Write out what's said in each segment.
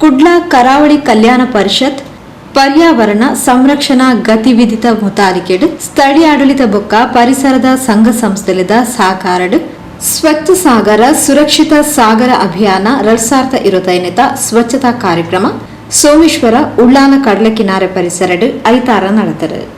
ಕುಡ್ಲ ಕರಾವಳಿ ಕಲ್ಯಾಣ ಪರಿಷತ್, ಪರ್ಯಾವರಣ ಸಂರಕ್ಷಣಾ ಗತಿವಿಧಿತ ಮುತಾಲಿಕೆಡ್, ಸ್ಥಳೀಯ ಆಡಳಿತ ಬೊಕ್ಕ ಪರಿಸರದ ಸಂಘ ಸಂಸ್ಥೆಲಿದ ಸಹಕಾರಡ್ ಸ್ವಚ್ಛ ಸಾಗರ, ಸುರಕ್ಷಿತ ಸಾಗರ ಅಭಿಯಾನ ಎರಡ್ ಸಾವಿರದ ಸ್ವಚ್ಛತಾ ಕಾರ್ಯಕ್ರಮ, ಸೋಮೇಶ್ವರ, ಉಳ್ಳಾಲ ಕಡಲ ಕಿನಾರೆ ಪರಿಸರಡ್ ಐತಾರ ನಡೆದರು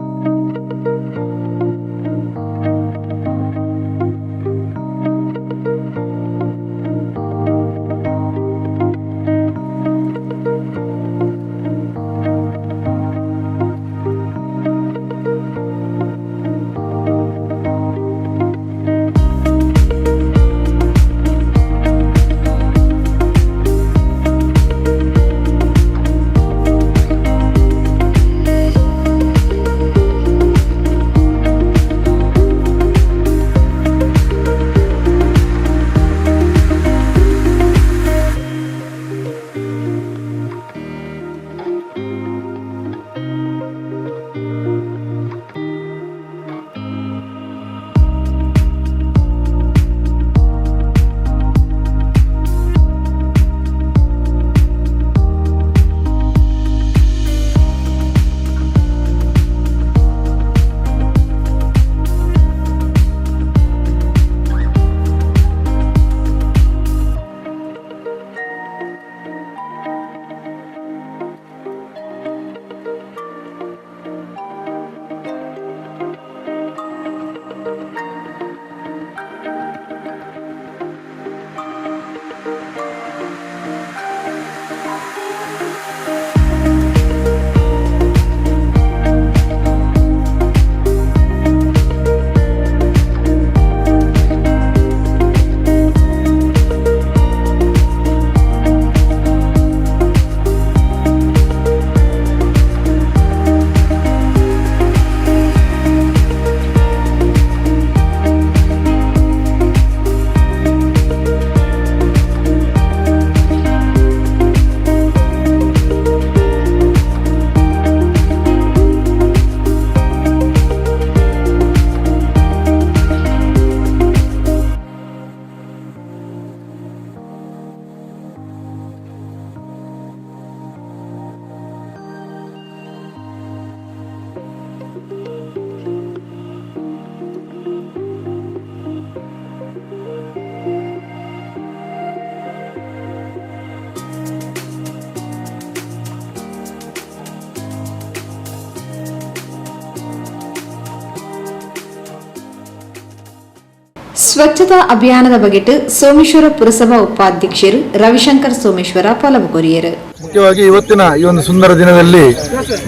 ಸ್ವಚ್ಛತಾ ಅಭಿಯಾನದ ಬಗೆಟ್ ಸೋಮೇಶ್ವರ ಪುರಸಭಾ ಉಪಾಧ್ಯಕ್ಷರು ರವಿಶಂಕರ್ ಸೋಮೇಶ್ವರ ಪಲವು ಕೊರಿಯರು ಮುಖ್ಯವಾಗಿ ಇವತ್ತಿನ ಈ ಒಂದು ಸುಂದರ ದಿನದಲ್ಲಿ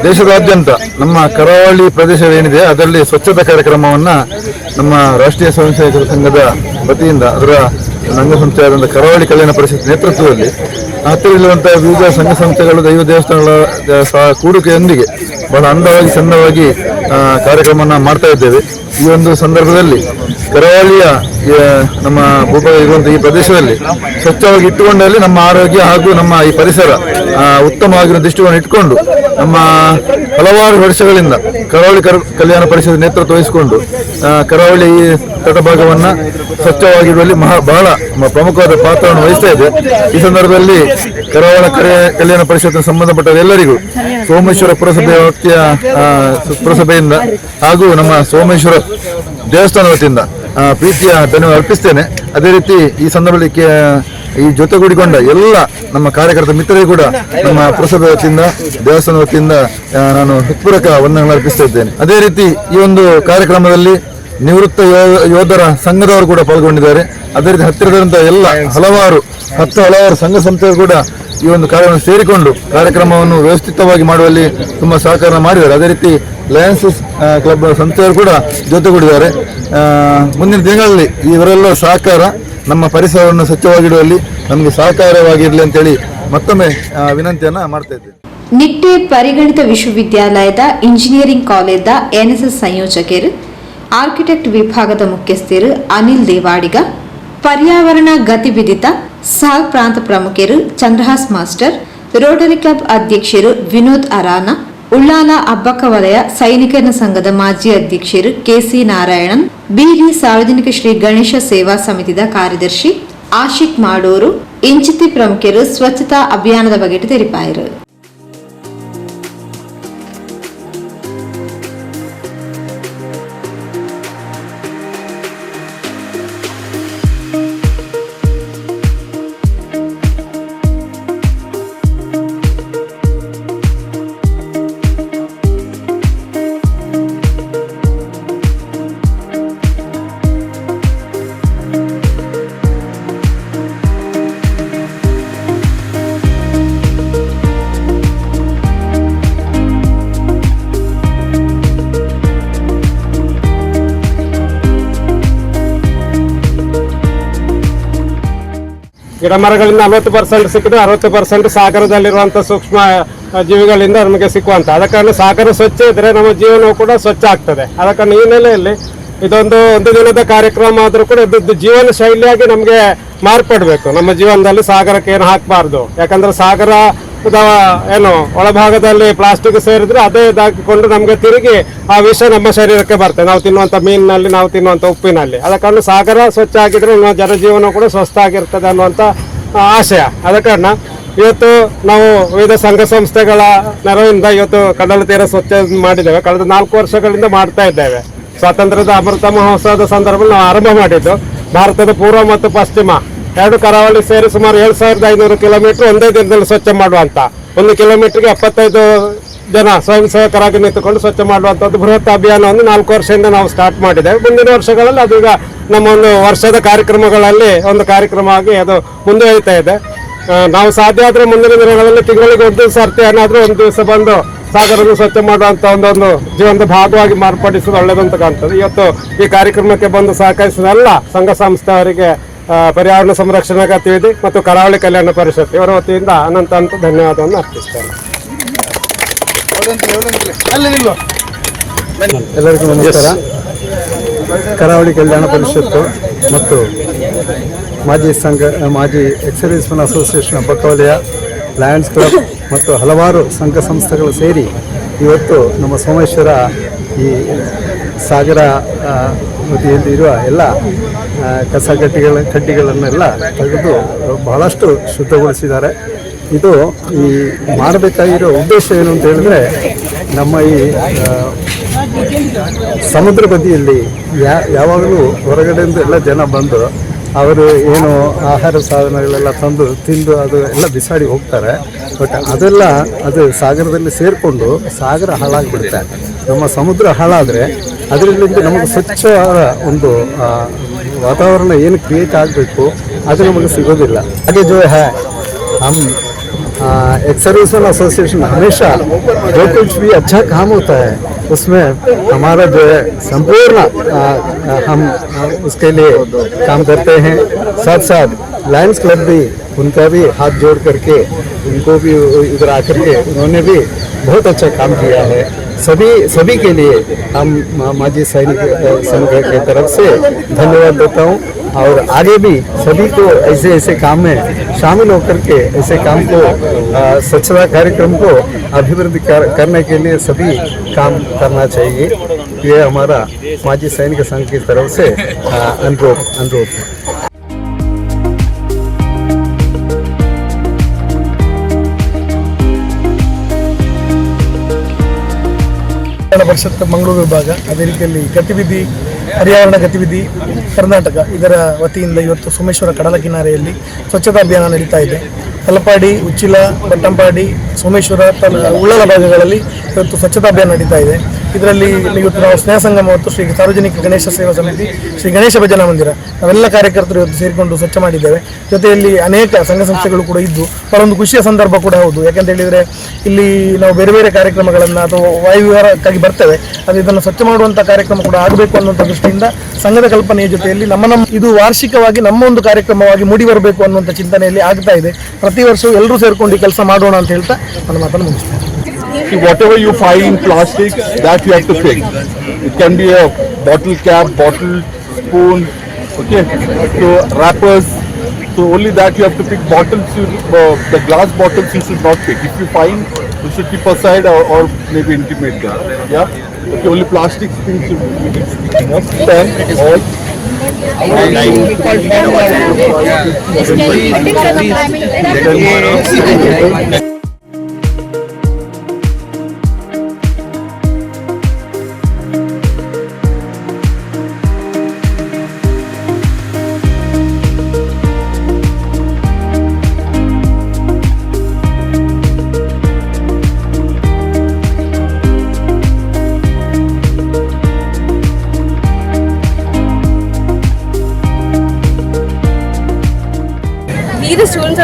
ದೇಶದಾದ್ಯಂತ ನಮ್ಮ ಕರಾವಳಿ ಪ್ರದೇಶವೇನಿದೆ, ಅದರಲ್ಲಿ ಸ್ವಚ್ಛತಾ ಕಾರ್ಯಕ್ರಮವನ್ನ ನಮ್ಮ ರಾಷ್ಟ್ರೀಯ ಸ್ವಯಂ ಸೇವಕರ ಸಂಘದ ವತಿಯಿಂದ ಅದರ ಸಂಸ್ಥೆಯಾದಂಥ ಕರಾವಳಿ ಕಲ್ಯಾಣ ಪರಿಷತ್ ನೇತೃತ್ವದಲ್ಲಿ, ಹತ್ತಿರವಿರುವಂತಹ ವಿವಿಧ ಸಂಘ ಸಂಸ್ಥೆಗಳು, ದೈವ ದೇವಸ್ಥಾನಗಳ ಸಹ ಕೂಡುಕೆಯೊಂದಿಗೆ ಬಹಳ ಅಂದವಾಗಿ ಚಂದವಾಗಿ ಕಾರ್ಯಕ್ರಮವನ್ನು ಮಾಡ್ತಾ ಇದ್ದೇವೆ. ಈ ಒಂದು ಸಂದರ್ಭದಲ್ಲಿ ಕರಾವಳಿಯ ನಮ್ಮ ಭೂಭಾಗ ಇರುವಂಥ ಈ ಪ್ರದೇಶದಲ್ಲಿ ಸ್ವಚ್ಛವಾಗಿ ಇಟ್ಟುಕೊಂಡಲ್ಲಿ ನಮ್ಮ ಆರೋಗ್ಯ ಹಾಗೂ ನಮ್ಮ ಈ ಪರಿಸರ ಉತ್ತಮವಾಗಿರೋ ಉತ್ತಮವಾಗಿರುವ ಇಟ್ಟುಕೊಂಡು ನಮ್ಮ ಹಲವಾರು ವರ್ಷಗಳಿಂದ ಕರಾವಳಿ ಕರ್- ಕಲ್ಯಾಣ ಪರಿಷತ್ ನೇತೃತ್ವ ವಹಿಸಿಕೊಂಡು ಕರಾವಳಿ ತಟಭಾಗವನ್ನ ಸ್ವಚ್ಛವಾಗಿರುವಲ್ಲಿ ಮಹಾ ಬಹಳ ಪ್ರಮುಖವಾದ ಪಾತ್ರವನ್ನು ವಹಿಸ್ತಾ ಇದೆ. ಈ ಸಂದರ್ಭದಲ್ಲಿ ಕರಾವಳ ಕರೆ- ಕಲ್ಯಾಣ ಪರಿಷತ್ ಸಂಬಂಧಪಟ್ಟ ಎಲ್ಲರಿಗೂ ಸೋಮೇಶ್ವರ ಪುರಸಭೆ ವ್ಯಾಪ್ತಿಯ ಪುರಸಭೆಯಿಂದ ಹಾಗೂ ನಮ್ಮ ಸೋಮೇಶ್ವರ ದೇವಸ್ಥಾನ ವತಿಯಿಂದ ಪ್ರೀತಿಯ ಧನ್ಯವಾದ ಅರ್ಪಿಸ್ತೇನೆ. ಅದೇ ರೀತಿ ಈ ಸಂದರ್ಭದಲ್ಲಿ ಈ ಜೊತೆಗೂಡಿಕೊಂಡ ಎಲ್ಲ ನಮ್ಮ ಕಾರ್ಯಕರ್ತ ಮಿತ್ರರಿಗೂ ಕೂಡ ನಮ್ಮ ಪುರಸಭೆ ವತಿಯಿಂದ, ದೇವಸ್ಥಾನ ವತಿಯಿಂದ ನಾನು ಹೃತ್ಪೂರ್ವಕ ವಂದನೆಗಳನ್ನು ಅರ್ಪಿಸ್ತಾ ಇದ್ದೇನೆ. ಅದೇ ರೀತಿ ಈ ಒಂದು ಕಾರ್ಯಕ್ರಮದಲ್ಲಿ ನಿವೃತ್ತ ಯೋಧರ ಸಂಘದವರು ಕೂಡ ಪಾಲ್ಗೊಂಡಿದ್ದಾರೆ. ಅದೇ ರೀತಿ ಹತ್ತಿರದಂಥ ಎಲ್ಲ ಹಲವಾರು, ಹತ್ತು ಹಲವಾರು ಸಂಘ ಸಂಸ್ಥೆಗಳು ಕೂಡ ಈ ಒಂದು ಕಾರ್ಯವನ್ನು ಸೇರಿಕೊಂಡು ಕಾರ್ಯಕ್ರಮವನ್ನು ವ್ಯವಸ್ಥಿತವಾಗಿ ಮಾಡುವಲ್ಲಿ ತುಂಬ ಸಹಕಾರ ಮಾಡಿದ್ದಾರೆ. ಅದೇ ರೀತಿ ಲಯನ್ಸ್ ಕ್ಲಬ್ ಸಂಸ್ಥೆಯವರು ಕೂಡ ಜೊತೆಗೂಡಿದ್ದಾರೆ. ಮುಂದಿನ ದಿನಗಳಲ್ಲಿ ಇವರೆಲ್ಲ ಸಹಕಾರ ನಮ್ಮ ಪರಿಸರವನ್ನು ಸ್ವಚ್ಛವಾಗಿಡುವಲ್ಲಿ ನಮಗೆ ಸಹಕಾರವಾಗಿರಲಿ ಅಂತೇಳಿ ಮತ್ತೊಮ್ಮೆ ವಿನಂತಿಯನ್ನು ವಿನಂತಿಯನ್ನ ಮಾಡ್ತಾ ಇದ್ದೇವೆ ನಿಟ್ಟೆ ಪರಿಗಣಿತ ವಿಶ್ವವಿದ್ಯಾಲಯದ ಇಂಜಿನಿಯರಿಂಗ್ ಕಾಲೇಜ್ ಎನ್ಎಸ್ಎಸ್ ಸಂಯೋಜಕರು ಆರ್ಕಿಟೆಕ್ಟ್ ವಿಭಾಗದ ಮುಖ್ಯಸ್ಥರು ಅನಿಲ್ ದೇವಾಡಿಗ, ಪರ್ಯಾವರಣ ಗತಿವಿಧಿತ ಸಹ ಪ್ರಾಂತ ಪ್ರಮುಖರು ಚಂದ್ರಹಾಸ್ ಮಾಸ್ಟರ್, ರೋಟರಿ ಕ್ಲಬ್ ಅಧ್ಯಕ್ಷರು ವಿನೋದ್ ಅರಾನ, ಉಳ್ಳಾಲ ಅಬ್ಬಕ್ಕ ವಲಯ ಸೈನಿಕರ ಸಂಘದ ಮಾಜಿ ಅಧ್ಯಕ್ಷರು ಕೆಸಿ ನಾರಾಯಣನ್ ಬಿಡಿ ಸಾರ್ವಜನಿಕ ಶ್ರೀ ಗಣೇಶ ಸೇವಾ ಸಮಿತಿದ ಕಾರ್ಯದರ್ಶಿ ಆಶಿಕ್ ಮಾಡೂರು, ಇಂಚಿತಿ ಪ್ರಮುಖರು ಸ್ವಚ್ಛತಾ ಅಭಿಯಾನದ ಬಗ್ಗೆ ತೆರಿಪಾಯರು. ಗಿಡ ಮರಗಳಿಂದ ನಲವತ್ತು ಪರ್ಸೆಂಟ್ ಸಿಕ್ಕಿದ್ರೆ ಅರವತ್ತು ಪರ್ಸೆಂಟ್ ಸಾಗರದಲ್ಲಿರುವಂಥ ಸೂಕ್ಷ್ಮ ಜೀವಿಗಳಿಂದ ನಮಗೆ ಸಿಕ್ಕುವಂತ ಅದಕ್ಕೆ ಸಾಗರ ಸ್ವಚ್ಛ ಇದ್ರೆ ನಮ್ಮ ಜೀವನವು ಕೂಡ ಸ್ವಚ್ಛ ಆಗ್ತದೆ. ಅದಕ್ಕೆ ನೆಲೆಯಲ್ಲಿ ಇದೊಂದು, ಒಂದು ದಿನದ ಕಾರ್ಯಕ್ರಮ ಆದರೂ ಕೂಡ ಇದ್ದದ್ದು ಜೀವನ ಶೈಲಿಯಾಗಿ ನಮಗೆ ಮಾರ್ಪಡಬೇಕು. ನಮ್ಮ ಜೀವನದಲ್ಲಿ ಸಾಗರಕ್ಕೆ ಏನು ಹಾಕಬಾರ್ದು. ಯಾಕಂದ್ರೆ ಸಾಗರ ಏನು ಒಳಭಾಗದಲ್ಲಿ ಪ್ಲಾಸ್ಟಿಕ್ ಸೇರಿದ್ರೆ ಅದೇ ಇದಾಕಿಕೊಂಡು ನಮಗೆ ತಿರುಗಿ ಆ ವಿಷ ನಮ್ಮ ಶರೀರಕ್ಕೆ ಬರ್ತದೆ ನಾವು ತಿನ್ನುವಂಥ ಮೀನಿನಲ್ಲಿ, ನಾವು ತಿನ್ನುವಂಥ ಉಪ್ಪಿನಲ್ಲಿ. ಆದ ಸಾಗರ ಸ್ವಚ್ಛ ಆಗಿದ್ರೆ ನಮ್ಮ ಜನಜೀವನ ಕೂಡ ಸ್ವಸ್ಥ ಆಗಿರ್ತದೆ ಅನ್ನುವಂಥ ಆಶಯ. ಆದ ಕಾರಣ, ಇವತ್ತು ನಾವು ವಿವಿಧ ಸಂಘ ಸಂಸ್ಥೆಗಳ ನೆರವಿಂದ ಇವತ್ತು ಕಡಲ ತೀರ ಸ್ವಚ್ಛ ಮಾಡಿದ್ದೇವೆ. ಕಳೆದ ನಾಲ್ಕು ವರ್ಷಗಳಿಂದ ಮಾಡ್ತಾ ಇದ್ದೇವೆ. ಸ್ವಾತಂತ್ರ್ಯದ ಅಮೃತ ಮಹೋತ್ಸವದ ಸಂದರ್ಭದಲ್ಲಿ ನಾವು ಆರಂಭ ಮಾಡಿದ್ದು, ಭಾರತದ ಪೂರ್ವ ಮತ್ತು ಪಶ್ಚಿಮ. ಎರಡು ಕರಾವಳಿ ಸೇರಿ ಸುಮಾರು ಏಳು ಸಾವಿರದ ಐನೂರು ಕಿಲೋಮೀಟರ್ ಒಂದೇ ದಿನದಲ್ಲಿ ಸ್ವಚ್ಛ ಮಾಡುವಂತ. ಒಂದು ಕಿಲೋಮೀಟರ್ಗೆ ಎಪ್ಪತ್ತೈದು ಜನ ಸ್ವಯಂ ಸೇವಕರಾಗಿ ನಿಂತುಕೊಂಡು ಸ್ವಚ್ಛ ಮಾಡುವಂಥದ್ದು ಬೃಹತ್ ಅಭಿಯಾನವನ್ನು ನಾಲ್ಕು ವರ್ಷದಿಂದ ನಾವು ಸ್ಟಾರ್ಟ್ ಮಾಡಿದ್ದೇವೆ. ಮುಂದಿನ ವರ್ಷಗಳಲ್ಲಿ ಅದೀಗ ನಮ್ಮ ಒಂದು ವರ್ಷದ ಕಾರ್ಯಕ್ರಮಗಳಲ್ಲಿ ಒಂದು ಕಾರ್ಯಕ್ರಮವಾಗಿ ಅದು ಮುಂದುವರಿತಾ ಇದೆ. ನಾವು ಸಾಧ್ಯ ಆದರೆ ಮುಂದಿನ ದಿನಗಳಲ್ಲಿ ತಿಂಗಳಿಗೆ ಒಂದು ದಿವಸ ಅರ್ಥ ಏನಾದರೂ ಒಂದು ದಿವಸ ಬಂದು ಸಾಗರವನ್ನು ಸ್ವಚ್ಛ ಮಾಡುವಂಥ ಒಂದೊಂದು ಜೀವನದ ಭಾಗವಾಗಿ ಮಾರ್ಪಡಿಸುವುದು ಒಳ್ಳೆಯದಂತ ಕಾಣ್ತದೆ. ಇವತ್ತು ಈ ಕಾರ್ಯಕ್ರಮಕ್ಕೆ ಬಂದು ಸಹಕರಿಸಿದ ಎಲ್ಲ ಸಂಘ ಸಂಸ್ಥೆಯವರಿಗೆ ಪರ್ಯಾವರಣ ಸಂರಕ್ಷಣಾ ಗತಿವಿಧಿ ಮತ್ತು ಕರಾವಳಿ ಕಲ್ಯಾಣ ಪರಿಷತ್ ಇವರ ವತಿಯಿಂದ ಅನಂತ ಅಂತ ಧನ್ಯವಾದವನ್ನು ಅರ್ಪಿಸ್ತೇನೆ. ಎಲ್ಲರಿಗೂ ನಮಸ್ಕಾರ. ಕರಾವಳಿ ಕಲ್ಯಾಣ ಪರಿಷತ್ತು ಮತ್ತು ಮಾಜಿ ಸಂಘ ಮಾಜಿ ಎಕ್ಸರ್ವಿಸ್ಮನ್ ಅಸೋಸಿಯೇಷನ್ ಬಕ್ಕವಲಯ ಲಯನ್ಸ್ ಕ್ಲಬ್ ಮತ್ತು ಹಲವಾರು ಸಂಘ ಸಂಸ್ಥೆಗಳು ಸೇರಿ ಇವತ್ತು ನಮ್ಮ ಸೋಮೇಶ್ವರ ಈ ಸಾಗರ ವತಿಯಲ್ಲಿ ಇರುವ ಎಲ್ಲ ಕಸ ಕಡ್ಡಿಗಳ ಕಡ್ಡಿಗಳನ್ನೆಲ್ಲ ತೆಗೆದು ಬಹಳಷ್ಟು ಶುದ್ಧಗೊಳಿಸಿದ್ದಾರೆ. ಇದು ಈ ಮಾಡಬೇಕಾಗಿರೋ ಉದ್ದೇಶ ಏನು ಅಂತ ಹೇಳಿದ್ರೆ, ನಮ್ಮ ಈ ಸಮುದ್ರ ಬದಿಯಲ್ಲಿ ಯಾ, ಯಾವಾಗಲೂ ಹೊರಗಡೆಯಿಂದ ಎಲ್ಲ ಜನ ಬಂದು ಅವರು ಏನು ಆಹಾರ ಸಾಧನಗಳೆಲ್ಲ ತಂದು, ತಿಂದು ಅದು ಎಲ್ಲ ಬಿಸಾಡಿ ಹೋಗ್ತಾರೆ. ಬಟ್ ಅದೆಲ್ಲ ಅದು ಸಾಗರದಲ್ಲಿ ಸೇರಿಕೊಂಡು ಸಾಗರ ಹಾಳಾಗಿಬಿಡುತ್ತೆ. ನಮ್ಮ ಸಮುದ್ರ ಹಾಳಾದರೆ ಅದರಿಂದ ನಮಗೆ ಸ್ವಚ್ಛವಾದ ಒಂದು ವಾತಾವರಣ ಏನು ಕ್ರಿಯೇಟ್ ಆಗಬೇಕು ಅದು ನಮಗೆ ಸಿಗೋದಿಲ್ಲ ಹಾಗೆ ಜೋ ಹ್ಯಾ ಹಮ್ एक्स सर्विसमैन एसोसिएशन हमेशा जो कुछ भी अच्छा काम होता है उसमें हमारा जो है संपूर्ण आ, आ, हम आ, उसके लिए काम करते हैं साथ साथ लायंस क्लब भी उनका भी हाथ जोड़ करके उनको भी इधर आकर के उन्होंने भी बहुत अच्छा काम किया है सभी सभी के लिए हम माजी सैनिक संघ के तरफ़ से धन्यवाद देता हूँ और आगे भी सभी को ऐसे ऐसे काम में शामिल होकर के ऐसे काम को स्वच्छता कार्यक्रम को अभिवृद्धि कर, करने के लिए सभी काम करना चाहिए। ये हमारा माजी सैनिक संघ की तरफ़ से अनुरोध अनुरोध है। ಕನ್ನಡ ಪರಿಷತ್ ಮಂಗಳೂರು ವಿಭಾಗ, ಅದೇ ರೀತಿಯಲ್ಲಿ ಗತಿವಿಧಿ ಪರ್ಯಾವರಣ ಗತಿವಿಧಿ, ಕರ್ನಾಟಕ, ಇದರ ವತಿಯಿಂದ ಇವತ್ತು ಸೋಮೇಶ್ವರ ಕಡಲ ಕಿನಾರೆಯಲ್ಲಿ ಸ್ವಚ್ಛತಾ ಅಭಿಯಾನ ನಡೀತಾ ಇದೆ. ತಲಪಾಡಿ, ಉಚ್ಚಿಲ, ಬಟ್ಟಂಪಾಡಿ, ಸೋಮೇಶ್ವರ ಉಳ್ಳದ ಭಾಗಗಳಲ್ಲಿ ಇವತ್ತು ಸ್ವಚ್ಛತಾ ಅಭಿಯಾನ ನಡೀತಾ ಇದೆ. ಇದರಲ್ಲಿ ಇವತ್ತು ನಾವು ಸ್ನೇಹ ಸಂಗಮ ಮತ್ತು ಶ್ರೀ ಸಾರ್ವಜನಿಕ ಗಣೇಶ ಸೇವಾ ಸಮಿತಿ, ಶ್ರೀ ಗಣೇಶ ಭಜನಾ ಮಂದಿರ, ನಾವೆಲ್ಲ ಕಾರ್ಯಕರ್ತರು ಇವತ್ತು ಸೇರಿಕೊಂಡು ಸ್ವಚ್ಛ ಮಾಡಿದ್ದೇವೆ. ಜೊತೆಯಲ್ಲಿ ಅನೇಕ ಸಂಘ ಸಂಸ್ಥೆಗಳು ಕೂಡ ಇದ್ದು, ಅವರೊಂದು ಖುಷಿಯ ಸಂದರ್ಭ ಕೂಡ ಹೌದು. ಯಾಕಂತ ಹೇಳಿದರೆ ಇಲ್ಲಿ ನಾವು ಬೇರೆ ಬೇರೆ ಕಾರ್ಯಕ್ರಮಗಳನ್ನು ಅಥವಾ ವಾಯುವಿಹಾರಕ್ಕಾಗಿ ಬರ್ತೇವೆ. ಅದು ಇದನ್ನು ಸ್ವಚ್ಛ ಮಾಡುವಂಥ ಕಾರ್ಯಕ್ರಮ ಕೂಡ ಆಗಬೇಕು ಅನ್ನುವಂಥ ದೃಷ್ಟಿಯಿಂದ ಸಂಘದ ಕಲ್ಪನೆಯ ಜೊತೆಯಲ್ಲಿ ನಮ್ಮ ನಮ್ಮ ಇದು ವಾರ್ಷಿಕವಾಗಿ ನಮ್ಮ ಒಂದು ಕಾರ್ಯಕ್ರಮವಾಗಿ ಮೂಡಿ ಬರಬೇಕು ಅನ್ನುವಂಥ ಚಿಂತನೆಯಲ್ಲಿ ಆಗ್ತಾ ಇದೆ. ಪ್ರತಿ ವರ್ಷವೂ ಎಲ್ಲರೂ ಸೇರಿಕೊಂಡು ಕೆಲಸ ಮಾಡೋಣ ಅಂತ ಹೇಳ್ತಾ ನನ್ನ ಮಾತನ್ನು ಮುಗಿಸ್ತೇನೆ. Whatever you find plastic, that you have to pick. It can be a bottle cap, bottle, spoon, okay, so wrappers. So only that you have to pick. Bottles, you, uh, the glass bottles you should not pick. If you find, you should keep aside or, or maybe intimate them. Yeah. Okay, only plastic things you should be picking up. Pen, all. We,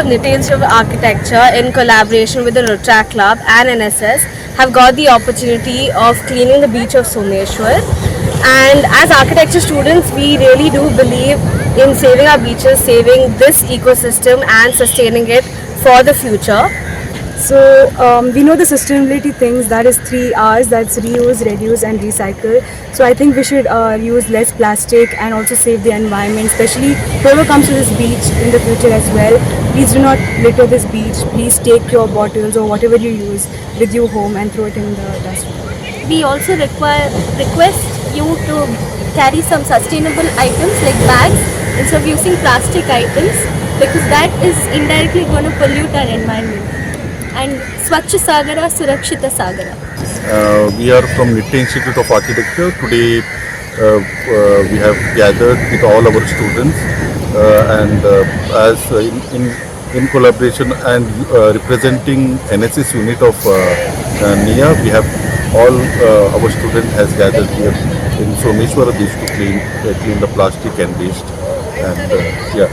students of Architecture, in collaboration with the Rotaract Club and NSS, have got the opportunity of cleaning the beach of Someshwar. And as architecture students, we really do believe in saving our beaches, saving this ecosystem, and sustaining it for the future. So um, we know the sustainability things that is three R's that's reuse, reduce and recycle. So I think we should uh, use less plastic and also save the environment, especially whoever comes to this beach in the future as well. Please do not litter this beach. Please take your bottles or whatever you use with you home and throw it in the dustbin. we also require request you to carry some sustainable items like bags instead of using plastic items because that is indirectly going to pollute our environment and swachh sagara surakshita sagara Uh, we are from Nitya Institute of Architecture. Today uh, uh, we have gathered with all our students uh, and uh, as uh, in, in, in collaboration and uh, representing NSS unit of uh, uh, NIA, we have all uh, our students has gathered here in Someshwara beach to clean, uh, clean the plastic and waste. And uh, yeah,